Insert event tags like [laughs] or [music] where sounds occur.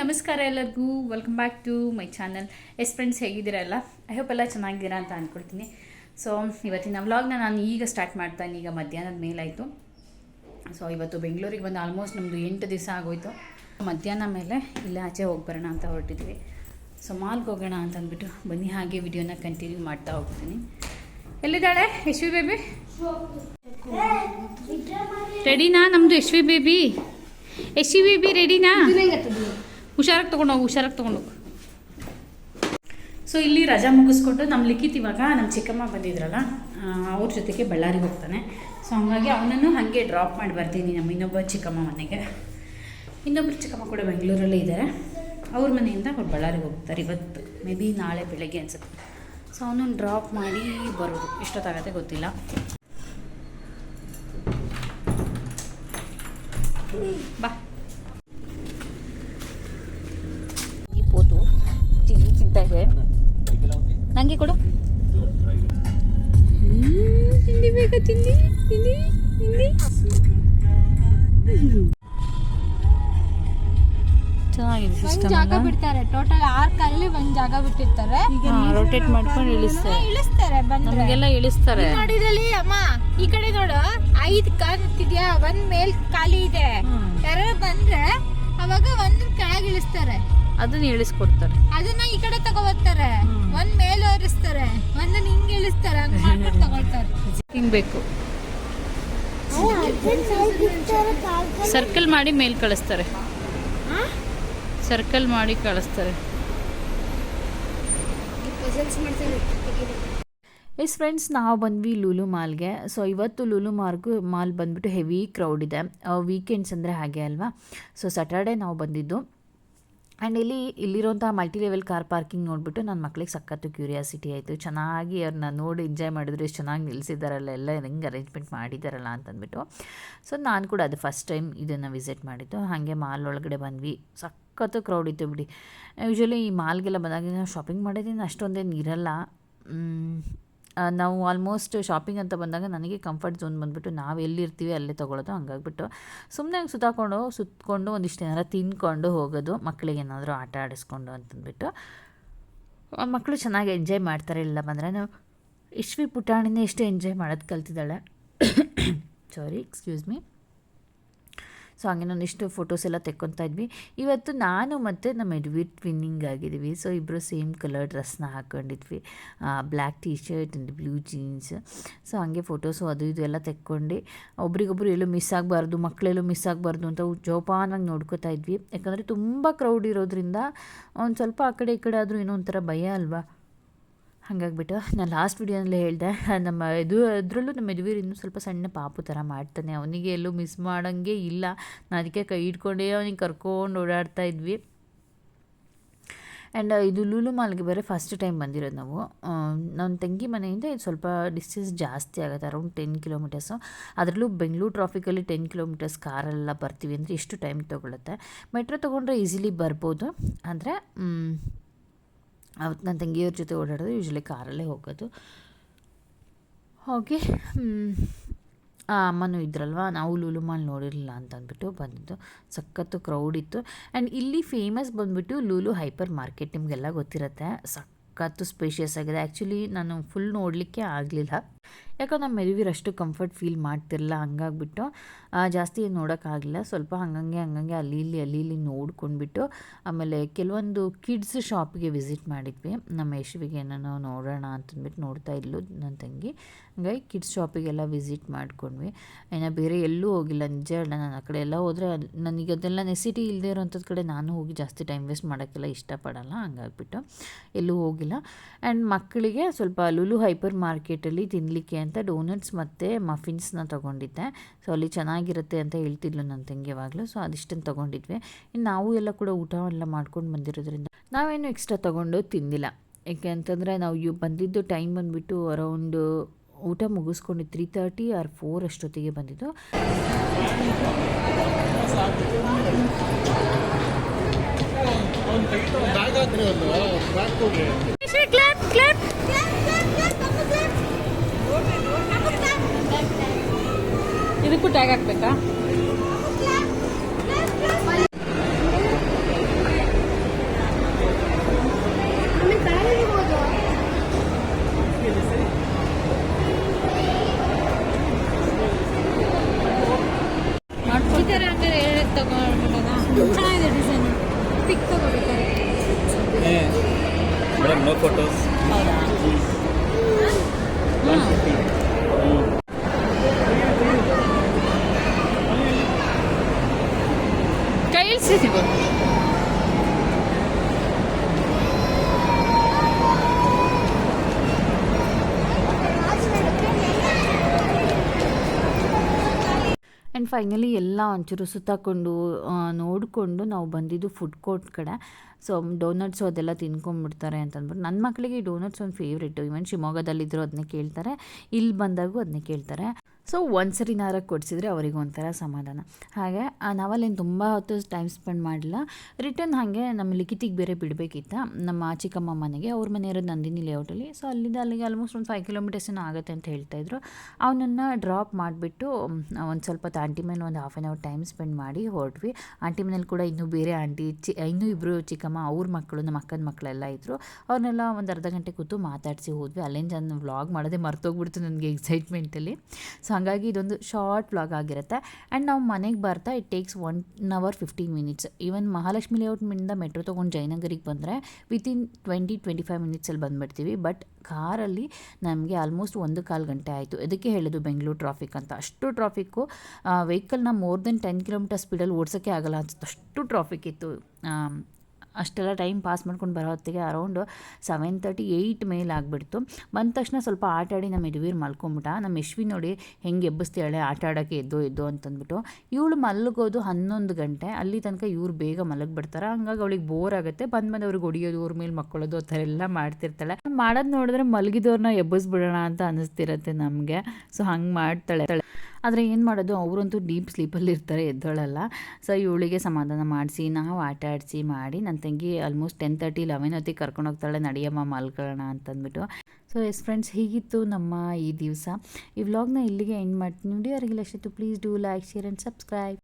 ನಮಸ್ಕಾರ ಎಲ್ಲರಿಗೂ. Welcome back to my channel yes friends ಹೇಗಿದ್ದೀರಲ್ಲ I hope ಎಲ್ಲ ಚೆನ್ನಾಗಿದ್ದೀರಾ ಅಂತ ಅಂದ್ಕೊಳ್ತೀನಿ ಸೊ ಇವತ್ತಿನ ವ್ಲಾಗ್ನ ನಾನು ಈಗ ಸ್ಟಾರ್ಟ್ ಮಾಡ್ತಾನೆ ಈಗ ಮಧ್ಯಾಹ್ನದ ಮೇಲಾಯಿತು. ಸೊ ಇವತ್ತು ಬೆಂಗಳೂರಿಗೆ ಬಂದು ಆಲ್ಮೋಸ್ಟ್ ನಮ್ಮದು ಎಂಟು ದಿವಸ ಆಗೋಯಿತು. ಮಧ್ಯಾಹ್ನ ಮೇಲೆ ಇಲ್ಲ ಆಚೆ ಹೋಗಿ ಬರೋಣ ಅಂತ ಹೊರಟಿದ್ವಿ ಸೊ ಮಾಲ್ಗೆ ಹೋಗೋಣ ಅಂತ ಅಂದ್ಬಿಟ್ಟು ಬನ್ನಿ ಹಾಗೆ ವಿಡಿಯೋನ ಕಂಟಿನ್ಯೂ ಮಾಡ್ತಾ ಹೋಗ್ತೀನಿ. ಎಲ್ಲಿದ್ದಾಳೆ ಯಶ್ವಿ ಬೇಬಿ ರೆಡಿನಾ ನಮ್ಮದು ಯಶ್ವಿ ಬೇಬಿ ಯಶ್ವಿ ಬೇಬಿ ರೆಡಿನಾ ಹುಷಾರಾಗಿ ತೊಗೊಂಡೋಗು ಹುಷಾರಾಗಿ ತೊಗೊಂಡೋಗು ಸೊ ಇಲ್ಲಿ ರಜಾ ಮುಗಿಸ್ಕೊಂಡು ನಮ್ಮ ಲಿಖಿತ್ ಇವಾಗ ನಮ್ಮ ಚಿಕ್ಕಮ್ಮ ಬಂದಿದ್ರಲ್ಲ ಅವ್ರ ಜೊತೆಗೆ ಬಳ್ಳಾರಿಗೆ ಹೋಗ್ತಾನೆ. ಸೊ ಹಂಗಾಗಿ ಅವನನ್ನು ಹಾಗೆ ಡ್ರಾಪ್ ಮಾಡಿ ಬರ್ತೀನಿ ನಮ್ಮ ಇನ್ನೊಬ್ಬ ಚಿಕ್ಕಮ್ಮ ಮನೆಗೆ. ಇನ್ನೊಬ್ಬರು ಚಿಕ್ಕಮ್ಮ ಕೂಡ ಬೆಂಗಳೂರಲ್ಲೇ ಇದ್ದಾರೆ ಅವ್ರ ಮನೆಯಿಂದ ಅವ್ರು ಬಳ್ಳಾರಿಗೆ ಹೋಗ್ತಾರೆ ಇವತ್ತು ಮೇ ಬಿ ನಾಳೆ ಬೆಳಗ್ಗೆ ಅನಿಸುತ್ತೆ. ಸೊ ಅವನನ್ನು ಡ್ರಾಪ್ ಮಾಡಿ ಬರೋದು, ಎಷ್ಟೊತ್ತಾಗತ್ತೆ ಗೊತ್ತಿಲ್ಲ. ಬಾ. ಚೆನ್ನಾಗಿದೆ ಒಂದ್ ಸಿಸ್ಟಮ್ ಜಾಗ ಬಿಡ್ತಾರೆ. ಟೋಟಲ್ ಆರ್ ಕಲ್ಲಿ ಒಂದ್ ಜಾಗ ಬಿಟ್ಟಿರ್ತಾರೆ. ರೊಟೇಟ್ ಮಾಡ್ಕೊಂಡು ಇಳಿಸ್ತಾರೆ. ಇಳಿಸ್ತಾರೆ ಬಂದ್ರೆ. ನಮಗೆಲ್ಲ ಇಳಿಸ್ತಾರೆ. ನೋಡಿದ್ರಲ್ಲಿ ಅಮ್ಮ ಈ ಕಡೆ ನೋಡು ಐದ್ ಕಾಣ್ತಿದ್ಯಾ ಒಂದ್ ಮೇಲ್ ಖಾಲಿ ಇದೆ. ಯಾರು ಬಂದ್ರೆ ಅವಾಗ ಒಂದ್ ಕೆಳಗ್ ಇಳಿಸ್ತಾರೆ. ಅದನ್ನ ಇಳಿಸ್ಕೊಡ್ತಾರೆ. ಅದನ್ನ ಈ ಕಡೆ ತಗೋಬರ್ತಾರೆ. ಒಂದ್ ಮೇಲ್ ಏರಿಸ್ತಾರೆ ಒಂದನ್ನ ಹಿಂಗ್ ಇಳಿಸ್ತಾರೆ ಹಂಗ್ [laughs] ಮಾಡ್ಕೊಂಡು ತಗೊಳ್ತಾರೆ. ಹಿಂಗ್ ಬೇಕು. ಸರ್ಕಲ್ ಮಾಡಿ ಮೇಲ್ ಕಳಿಸ್ತಾರೆ. ಸರ್ಕಲ್ ಮಾಡಿ ಕಳಿಸ್ತಾರೆ. ಎಸ್ ಫ್ರೆಂಡ್ಸ್ ನಾವು ಬಂದ್ವಿ ಲೂಲು ಮಾಲ್ಗೆ. ಸೊ ಇವತ್ತು ಲೂಲು ಮಾರ್ಗು ಮಾಲ್ ಬಂದ್ಬಿಟ್ಟು ಹೆವಿ ಕ್ರೌಡ್ ಇದೆ. ವೀಕೆಂಡ್ಸ್ ಅಂದರೆ ಹಾಗೆ ಅಲ್ವಾ? ಸೊ ಸ್ಯಾಟರ್ಡೆ ನಾವು ಬಂದಿದ್ದು. ಆ್ಯಂಡ್ ಇಲ್ಲಿ ಇಲ್ಲಿರೋಂಥ ಮಲ್ಟಿ ಲೆವೆಲ್ ಕಾರ್ ಪಾರ್ಕಿಂಗ್ ನೋಡಿಬಿಟ್ಟು ನನ್ನ ಮಕ್ಳಿಗೆ ಸಖತ್ತು ಕ್ಯೂರಿಯಾಸಿಟಿ ಆಯಿತು. ಚೆನ್ನಾಗಿ ಅವ್ರನ್ನ ನೋಡಿ ಎಂಜಾಯ್ ಮಾಡಿದ್ರು, ಎಷ್ಟು ಚೆನ್ನಾಗಿ ನಿಲ್ಲಿಸಿದಾರಲ್ಲ ಎಲ್ಲ ಹೆಂಗೆ ಅರೇಂಜ್ಮೆಂಟ್ ಮಾಡಿದಾರಲ್ಲ ಅಂತಂದ್ಬಿಟ್ಟು. ಸೊ ನಾನು ಕೂಡ ಅದು ಫಸ್ಟ್ ಟೈಮ್ ಇದನ್ನು ವಿಸಿಟ್ ಮಾಡಿದ್ದು. ಹಾಗೆ ಮಾಲ್ ಒಳಗಡೆ ಬಂದ್ವಿ. ಸಖತ್ತು ಕ್ರೌಡ್ ಇತ್ತು ಬಿಡಿ. ಯೂಶ್ವಲಿ ಈ ಮಾಲ್ಗೆಲ್ಲ ಬಂದಾಗ ಶಾಪಿಂಗ್ ಮಾಡೋದೇನು ಅಷ್ಟೊಂದೇನು ಇರಲ್ಲ. ನಾವು ಆಲ್ಮೋಸ್ಟ್ ಶಾಪಿಂಗ್ ಅಂತ ಬಂದಾಗ ನನಗೆ ಕಂಫರ್ಟ್ ಝೋನ್ ಬಂದುಬಿಟ್ಟು ನಾವು ಎಲ್ಲಿರ್ತೀವಿ ಅಲ್ಲೇ ತೊಗೊಳೋದು ಹಂಗಾಗ್ಬಿಟ್ಟು. ಸುಮ್ಮನೆ ಹಂಗೆ ಸುತ್ತಾಕೊಂಡು ಸುತ್ತಕೊಂಡು ಒಂದಿಷ್ಟು ಏನಾರ ತಿನ್ಕೊಂಡು ಹೋಗೋದು ಮಕ್ಕಳಿಗೆ ಏನಾದರೂ ಆಟ ಆಡಿಸ್ಕೊಂಡು ಅಂತಂದ್ಬಿಟ್ಟು. ಮಕ್ಕಳು ಚೆನ್ನಾಗಿ ಎಂಜಾಯ್ ಮಾಡ್ತಾರೆ, ಇಲ್ಲ ಬಂದರೆ ನಾವು ಇಶ್ವಿ ಪುಟಾಣಿನೇ ಎಷ್ಟು ಎಂಜಾಯ್ ಮಾಡೋದು ಕಲ್ತಿದ್ದಾಳೆ. ಸಾರಿ ಎಕ್ಸ್ಕ್ಯೂಸ್ ಮೀ ಸೊ ಹಂಗೆ ಇಷ್ಟು ಫೋಟೋಸ್ ಎಲ್ಲ ತೆಕ್ಕೊತಾ ಇದ್ವಿ. ಇವತ್ತು ನಾನು ಮತ್ತು ನಮ್ಮ ಎಡ್ವಿ ಟ್ವಿನ್ನಿಂಗ್ ಆಗಿದ್ದೀವಿ. ಸೊ ಇಬ್ಬರು ಸೇಮ್ ಕಲರ್ ಡ್ರೆಸ್ನ ಹಾಕೊಂಡಿದ್ವಿ. Black T shirt and blue jeans so ಹಂಗೆ ಫೋಟೋಸು ಅದು ಇದು ಎಲ್ಲ ತೆಕ್ಕೊಂಡು. ಒಬ್ರಿಗೊಬ್ರು ಎಲ್ಲೂ ಮಿಸ್ ಆಗಬಾರ್ದು ಮಕ್ಕಳೆಲ್ಲೂ ಮಿಸ್ ಆಗಬಾರ್ದು ಅಂತ ಜೋಪಾನವಾಗಿ ನೋಡ್ಕೋತಾ ಇದ್ವಿ. ಯಾಕಂದರೆ ತುಂಬ ಕ್ರೌಡ್ ಇರೋದ್ರಿಂದ ಒಂದು ಸ್ವಲ್ಪ ಆ ಕಡೆ ಈ ಕಡೆ ಆದರೂ ಏನೋ ಒಂಥರ ಭಯ ಅಲ್ವಾ? ಹಾಗಾಗ್ಬಿಟ್ಟು ನಾನು ಲಾಸ್ಟ್ ವಿಡಿಯೋನಲ್ಲೇ ಹೇಳಿದೆ, ನಮ್ಮ ಇದು ಅದರಲ್ಲೂ ನಮ್ಮ ಯದುವೀರ್ ಇನ್ನೂ ಸ್ವಲ್ಪ ಸಣ್ಣ ಪಾಪು ಥರ ಮಾಡ್ತಾನೆ. ಅವನಿಗೆ ಎಲ್ಲೂ ಮಿಸ್ ಮಾಡೋಂಗೆ ಇಲ್ಲ. ನಾನು ಅದಕ್ಕೆ ಕೈ ಹಿಡ್ಕೊಂಡೇ ಅವನಿಗೆ ಕರ್ಕೊಂಡು ಓಡಾಡ್ತಾ ಇದ್ವಿ. ಆ್ಯಂಡ್ ಇದು ಲೂಲು ಮಾಲ್ಗೆ ಬೇರೆ ಫಸ್ಟ್ ಟೈಮ್ ಬಂದಿರೋದು ನಾವು. ನನ್ನ ತಂಗಿ ಮನೆಯಿಂದ ಇದು ಸ್ವಲ್ಪ ಡಿಸ್ಟೆನ್ಸ್ ಜಾಸ್ತಿ ಆಗುತ್ತೆ ಅರೌಂಡ್ ಟೆನ್ ಕಿಲೋಮೀಟರ್ಸು ಅದರಲ್ಲೂ ಬೆಂಗಳೂರು ಟ್ರಾಫಿಕಲ್ಲಿ ಟೆನ್ ಕಿಲೋಮೀಟರ್ಸ್ ಕಾರೆಲ್ಲ ಬರ್ತೀವಿ ಅಂದರೆ ಎಷ್ಟು ಟೈಮ್ ತೊಗೊಳುತ್ತೆ. ಮೆಟ್ರೋ ತೊಗೊಂಡ್ರೆ ಈಸಿಲಿ ಬರ್ಬೋದು. ಅಂದರೆ ಅವತ್ತು ನನ್ನ ತಂಗಿಯವ್ರ ಜೊತೆ ಓಡಾಡೋದು ಯೂಶ್ವಲಿ ಕಾರಲ್ಲೇ ಹೋಗೋದು. ಹೋಗಿ ಆ ಅಮ್ಮನೂ ಇದ್ರಲ್ವ, ನಾವು ಲೂಲು ಮಾಲ್ ನೋಡಿರಲಿಲ್ಲ ಅಂತ ಅಂದ್ಬಿಟ್ಟು ಬಂದಿದ್ದು. ಸಖತ್ತು ಕ್ರೌಡ್ ಇತ್ತು. ಆ್ಯಂಡ್ ಇಲ್ಲಿ ಫೇಮಸ್ ಬಂದ್ಬಿಟ್ಟು ಲೂಲು ಹೈಪರ್ ಮಾರ್ಕೆಟ್ ನಿಮಗೆಲ್ಲ ಗೊತ್ತಿರುತ್ತೆ. ಸಖತ್ತು ಸ್ಪೇಷಿಯಸ್ ಆಗಿದೆ. ಆ್ಯಕ್ಚುಲಿ ನಾನು ಫುಲ್ ನೋಡಲಿಕ್ಕೆ ಆಗಲಿಲ್ಲ. ಯಾಕಂದ್ರೆ ನಮ್ಮ ಮೆದುವೀರ್ ಅಷ್ಟು ಕಂಫರ್ಟ್ ಫೀಲ್ ಮಾಡ್ತಿರಲ್ಲ ಹಂಗಾಗ್ಬಿಟ್ಟು ಜಾಸ್ತಿ ಏನು ನೋಡೋಕ್ಕಾಗಲಿಲ್ಲ. ಸ್ವಲ್ಪ ಹಂಗಂಗೆ ಹಂಗಂಗೆ ಅಲ್ಲಿ ಇಲ್ಲಿ ಅಲ್ಲಿ ಇಲ್ಲಿ ನೋಡ್ಕೊಂಡ್ಬಿಟ್ಟು, ಆಮೇಲೆ ಕೆಲವೊಂದು ಕಿಡ್ಸ್ ಶಾಪಿಗೆ ವಿಸಿಟ್ ಮಾಡಿದ್ವಿ. ನಮ್ಮ ಯಶುವಿಗೆ ಏನೋ ನೋಡೋಣ ಅಂತಂದ್ಬಿಟ್ಟು ನೋಡ್ತಾ ಇದ್ಲು ನನ್ನ ತಂಗಿ. ಹಂಗಾಗಿ ಕಿಡ್ಸ್ ಶಾಪಿಗೆಲ್ಲ ವಿಸಿಟ್ ಮಾಡ್ಕೊಂಡ್ವಿ. ಇನ್ನು ಬೇರೆ ಎಲ್ಲೂ ಹೋಗಿಲ್ಲ, ನಿಜ ಹೇಳ ನಾನು ಆ ಕಡೆ ಎಲ್ಲ ಹೋದರೆ ನನಗೆ ಅದೆಲ್ಲ ನೆಸಿಟಿ ಇಲ್ಲದೆ ಇರೋಂಥದ್ದು ಕಡೆ ನಾನು ಹೋಗಿ ಜಾಸ್ತಿ ಟೈಮ್ ವೇಸ್ಟ್ ಮಾಡೋಕ್ಕೆಲ್ಲ ಇಷ್ಟಪಡಲ್ಲ, ಹಂಗಾಗ್ಬಿಟ್ಟು ಎಲ್ಲೂ ಹೋಗಿಲ್ಲ. ಆ್ಯಂಡ್ ಮಕ್ಕಳಿಗೆ ಸ್ವಲ್ಪ ಲುಲು ಹೈಪರ್ ಮಾರ್ಕೆಟಲ್ಲಿ ತಿನ್ನಲಿಕ್ಕೆ ಅಂತ ಡೋನಟ್ಸ್ ಮತ್ತು ಮಫಿನ್ಸ್ನ ತೊಗೊಂಡಿದ್ದೆ. ಸೊ ಅಲ್ಲಿ ಚೆನ್ನಾಗಿರುತ್ತೆ ಅಂತ ಹೇಳ್ತಿದ್ಲು ನನ್ನ ತಂಗಿ ಯಾವಾಗಲೂ. ಸೊ ಅದಿಷ್ಟನ್ನು ತೊಗೊಂಡಿದ್ವಿ. ಇನ್ನು ನಾವು ಎಲ್ಲ ಕೂಡ ಊಟ ಎಲ್ಲ ಮಾಡ್ಕೊಂಡು ಬಂದಿರೋದ್ರಿಂದ ನಾವೇನು ಎಕ್ಸ್ಟ್ರಾ ತೊಗೊಂಡು ತಿಂದಿಲ್ಲ. ಯಾಕೆ ಅಂತಂದರೆ ನಾವು ಇವ್ ಬಂದಿದ್ದು ಟೈಮ್ ಬಂದುಬಿಟ್ಟು ಅರೌಂಡು ಊಟ ಮುಗಿಸ್ಕೊಂಡು ತ್ರೀ ತರ್ಟಿ ಆರ್ ಫೋರ್ ಅಷ್ಟೊತ್ತಿಗೆ ಬಂದಿದ್ದು. ಇದಕ್ಕೂ ಟ್ಯಾಗ್ ಹಾಕ್ಬೇಕಾ? ಚೆನ್ನಾಗಿದೆ ಡಿಸೈನ್ ಪಿಕ್ ತಗೋಬೇಕಾದ್ರೆ ಮೇಡಮ್ ನೋ ಫೋಟೋಸ್ ಹೌದಾ? ಆ್ಯಂಡ್ ಫೈನಲಿ ಎಲ್ಲ ಒಂಚೂರು ಸುತ್ತಾಕೊಂಡು ನೋಡಿಕೊಂಡು ನಾವು ಬಂದಿದ್ದು ಫುಡ್ ಕೋರ್ಟ್ ಕಡೆ. ಸೊ ಡೋನಟ್ಸು ಅದೆಲ್ಲ ತಿನ್ಕೊಂಡ್ಬಿಡ್ತಾರೆ ಅಂತಂದ್ಬಿಟ್ಟು. ನನ್ನ ಮಕ್ಕಳಿಗೆ ಡೋನಟ್ಸ್ ಒಂದು ಫೇವ್ರೇಟು ಇವನ್ ಶಿವಮೊಗ್ಗದಲ್ಲಿದ್ದರೂ ಅದನ್ನೇ ಕೇಳ್ತಾರೆ. ಇಲ್ಲಿ ಬಂದಾಗೂ ಅದನ್ನೇ ಕೇಳ್ತಾರೆ. ಸೊ ಒಂದ್ಸರಿ ನಾರ ಕೊಡಿಸಿದ್ರೆ ಅವರಿಗೆ ಒಂಥರ ಸಮಾಧಾನ. ಹಾಗೆ ಆ ನಾವಲ್ಲೇನು ತುಂಬ ಹೊತ್ತು ಟೈಮ್ ಸ್ಪೆಂಡ್ ಮಾಡಲಿಲ್ಲ. ರಿಟರ್ನ್ ಹಾಗೆ ನಮ್ಮ ಲಿಖಿತಿಗೆ ಬೇರೆ ಬಿಡಬೇಕಿತ್ತ? ನಮ್ಮ ಚಿಕ್ಕಮ್ಮ ಮನೆಗೆ. ಅವ್ರ ಮನೆ ಇರೋದು ನಂದಿನಿ ಲೇಔಟಲ್ಲಿ ಸೊ ಅಲ್ಲಿಂದ ಅಲ್ಲಿಗೆ ಆಲ್ಮೋಸ್ಟ್ ಒಂದು ಫೈವ್ ಕಿಲೋಮೀಟರ್ಸ್ ಏನೋ ಆಗುತ್ತೆ ಅಂತ ಹೇಳ್ತಾಯಿದ್ರು ಅವನನ್ನು ಡ್ರಾಪ್ ಮಾಡಿಬಿಟ್ಟು ಒಂದು ಸ್ವಲ್ಪ ಆಂಟಿ ಮನೇಲಿ ಒಂದು half an hour time spend ಮಾಡಿ ಹೊರಟ್ವಿ. ಆಂಟಿ ಮನೇಲಿ ಕೂಡ ಇನ್ನೂ ಬೇರೆ ಆಂಟಿ ಚಿ, ಇನ್ನೂ ಇಬ್ಬರು ಚಿಕ್ಕಮ್ಮ, ಅವ್ರ ಮಕ್ಕಳು ನಮ್ಮ ಅಕ್ಕನ ಮಕ್ಕಳೆಲ್ಲ ಇದ್ದರು ಅವ್ರನ್ನೆಲ್ಲ ಒಂದು ಅರ್ಧ ಗಂಟೆ ಕೂತು ಮಾತಾಡಿಸಿ ಹೋದ್ವಿ. ಅಲ್ಲೇನು ಜನ ವ್ಲಾಗ್ ಮಾಡೋದೇ ಮರ್ತೋಗ್ಬಿಡ್ತು ನನಗೆ ಎಕ್ಸೈಟ್ಮೆಂಟಲ್ಲಿ ಸೊ ಹಾಗಾಗಿ ಇದೊಂದು ಶಾರ್ಟ್ ವ್ಲಾಗ್ ಆಗಿರುತ್ತೆ. ಆ್ಯಂಡ್ ನಾವು ಮನೆಗೆ ಬರ್ತಾ it takes one hour fifteen minutes even Mahalakshmi ಲೇಔಟ್ನಿಂದ metro ತೊಗೊಂಡು ಜಯನಗರಿಗೆ ಬಂದರೆ ವಿತಿನ್ ಟ್ವೆಂಟಿ ಟ್ವೆಂಟಿ ಫೈವ್ ಮಿನಿಟ್ಸಲ್ಲಿ ಬಂದುಬಿಡ್ತೀವಿ. ಬಟ್ ಕಾರಲ್ಲಿ ನಮಗೆ ಆಲ್ಮೋಸ್ಟ್ ಒಂದು ಕಾಲು ಗಂಟೆ ಆಯಿತು. ಇದಕ್ಕೆ ಹೇಳೋದು ಬೆಂಗಳೂರು ಟ್ರಾಫಿಕ್ ಅಂತ? ಅಷ್ಟು ಟ್ರಾಫಿಕ್ಕು ವೆಹಿಕಲ್ನ ಮೋರ್ ದೆನ್ ಟೆನ್ ಕಿಲೋಮೀಟರ್ ಸ್ಪೀಡಲ್ಲಿ ಓಡ್ಸೋಕ್ಕೆ ಆಗಲ್ಲ ಅಷ್ಟು ಟ್ರಾಫಿಕ್ ಇತ್ತು. ಅಷ್ಟೆಲ್ಲ ಟೈಮ್ ಪಾಸ್ ಮಾಡ್ಕೊಂಡು ಬರೋ ಹೊತ್ತಿಗೆ ಅರೌಂಡ್ ಸೆವೆನ್ ತರ್ಟಿ ಏಯ್ಟ್ ಮೇಲ್ ಆಗಿಬಿಡ್ತು. ಬಂದ ತಕ್ಷಣ ಸ್ವಲ್ಪ ಆಟ ಆಡಿ ನಮ್ಮ ಯದುವೀರ್ ಮಲ್ಕೊಂಬಿಟ್ಟ. ನಮ್ಮ ಯಶ್ವಿ ನೋಡಿ ಹೆಂಗೆ ಎಬ್ಬಿಸ್ತಾಳೆ ಆಟ ಆಡೋಕ್ಕೆ ಎದ್ದು ಎದ್ದು ಅಂತಂದ್ಬಿಟ್ಟು. ಇವಳು ಮಲಗೋದು ಹನ್ನೊಂದು ಗಂಟೆ. ಅಲ್ಲಿ ತನಕ ಇವ್ರು ಬೇಗ ಮಲಗಿಬಿಡ್ತಾರೆ. ಹಂಗಾಗಿ ಅವಳಿಗೆ ಬೋರ್ ಆಗುತ್ತೆ. ಬಂದು ಬಂದು ಅವ್ರಿಗೆ ಹೊಡಿಯೋದು, ಅವ್ರ ಮೇಲೆ ಮಕ್ಕಳೋದು ಆ ಥರ ಎಲ್ಲ ಮಾಡ್ತಿರ್ತಾಳೆ. ಮಾಡೋದು ನೋಡಿದ್ರೆ ಮಲಗಿದವ್ರನ್ನ ಎಬ್ಬಿಸ್ಬಿಡೋಣ ಅಂತ ಅನ್ನಿಸ್ತಿರತ್ತೆ ನಮಗೆ. ಸೊ ಹಂಗೆ ಮಾಡ್ತಾಳೆ. ಆದರೆ ಏನು ಮಾಡೋದು? ಅವರಂತೂ ಡೀಪ್ ಸ್ಲೀಪಲ್ಲಿ ಇರ್ತಾರೆ, ಎದ್ದೊಳಲ್ಲ. ಸೊ ಇವಳಿಗೆ ಸಮಾಧಾನ ಮಾಡಿಸಿ, ನಾವು ಆಟ ಆಡಿಸಿ ಮಾಡಿ ನನ್ನ ತಂಗಿ ಆಲ್ಮೋಸ್ಟ್ ಟೆನ್ ತರ್ಟಿ ಲೆವೆನ್ ಹೊತ್ತಿಗೆ ಕರ್ಕೊಂಡು ಹೋಗ್ತಾಳೆ, ನಡೆಯಮ್ಮ ಮಲ್ಕೊಳ್ಳೋಣ ಅಂತಂದ್ಬಿಟ್ಟು. ಸೊ ಎಸ್ ಫ್ರೆಂಡ್ಸ್ ಹೀಗಿತ್ತು ನಮ್ಮ ಈ ದಿವಸ. ಈ ವ್ಲಾಗ್ನ ಇಲ್ಲಿಗೆ ಎಂಡ್ ಮಾಡ್ತೀನಿ. ವಿಡಿಯೋ ಯಾರಿಗಿಲ್ಲ ಅಷ್ಟಿತ್ತು please do like share and subscribe